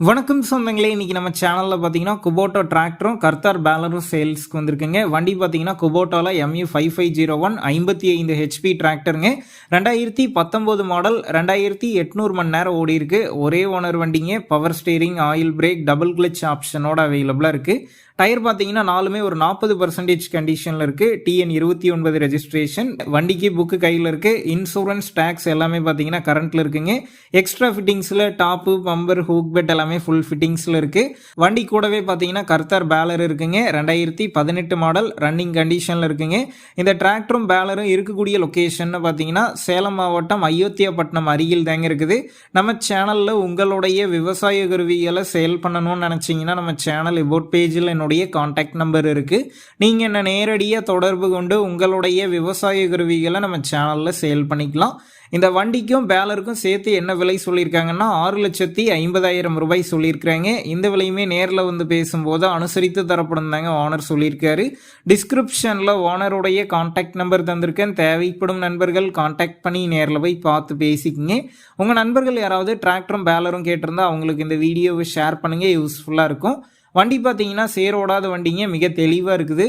வணக்கம் சொந்தங்களே இன்னைக்கு நம்ம சேனலில் பார்த்தீங்கன்னா குபோட்டோ டிராக்டரும் கர்த்தார் பேலரும் சேல்ஸ்க்கு வந்திருக்குங்க. வண்டி பார்த்தீங்கன்னா குபோட்டோவில் M U five five zero one ஐம்பத்தி ஐந்து ஹெச்பி டிராக்டருங்க ரெண்டாயிரத்தி பத்தொம்போது மாடல் ரெண்டாயிரத்தி எட்நூறு மணி நேரம் ஓடி இருக்கு. ஒரே ஓனர் வண்டிங்க power steering oil brake double clutch ஆப்ஷனோட அவைலபிளாக இருக்குது டயர் பார்த்தீங்கன்னா நாலுமே ஒரு நாற்பது பர்சன்டேஜ் கண்டிஷனில் இருக்குது டிஎன் இருபத்தி ஒன்பது ரெஜிஸ்ட்ரேஷன் வண்டிக்கு புக்கு கையில் இருக்குது இன்சூரன்ஸ் டேக்ஸ் எல்லாமே பார்த்தீங்கன்னா கரண்ட்டில் இருக்குங்க. எக்ஸ்ட்ரா ஃபிட்டிங்ஸில் டாப்பு பம்பர் ஹூக் பெட் எல்லாமே ஃபுல் ஃபிட்டிங்ஸில் இருக்குது வண்டி கூடவே பார்த்தீங்கன்னா கர்த்தர் பேலர் இருக்குங்க. ரெண்டாயிரத்தி பதினெட்டு மாடல் ரன்னிங் கண்டிஷனில் இருக்குங்க. இந்த டிராக்டரும் பேலரும் இருக்கக்கூடிய லொக்கேஷன் பார்த்தீங்கன்னா சேலம் மாவட்டம் அயோத்தியாப்பட்டினம் அருகில் தாங்க இருக்குது. நம்ம சேனலில் உங்களுடைய விவசாய கருவிகளை சேல் பண்ணணும்னு நினச்சிங்கன்னா நம்ம சேனல் இபோட் பேஜில் என்னோட என்னுடைய காண்டாக்ட் நம்பர் இருக்குது நீங்கள் என்ன நேரடியாக தொடர்பு கொண்டு உங்களுடைய விவசாய கருவிகளை நம்ம சேனலில் சேல் பண்ணிக்கலாம். இந்த வண்டிக்கும் பேலருக்கும் சேர்த்து என்ன விலை சொல்லியிருக்காங்கன்னா ஆறு லட்சத்தி ஐம்பதாயிரம் ரூபாய் சொல்லியிருக்கிறாங்க. இந்த விலையுமே நேரில் வந்து பேசும்போது அனுசரித்து தரப்படும் தாங்க ஓனர் சொல்லியிருக்காரு. டிஸ்கிரிப்ஷனில் ஓனருடைய காண்டாக்ட் நம்பர் தந்திருக்கேன். தேவைப்படும் நண்பர்கள் காண்டாக்ட் பண்ணி நேரில் போய் பார்த்து பேசிக்கிங்க. உங்கள் நண்பர்கள் யாராவது டிராக்டரும் பேலரும் கேட்டிருந்தா அவங்களுக்கு இந்த வீடியோவை ஷேர் பண்ணுங்கள் யூஸ்ஃபுல்லாக இருக்கும். வண்டி பார்த்தீங்கன்னா சேரோடாத வண்டிங்க மிக தெளிவாக இருக்குது.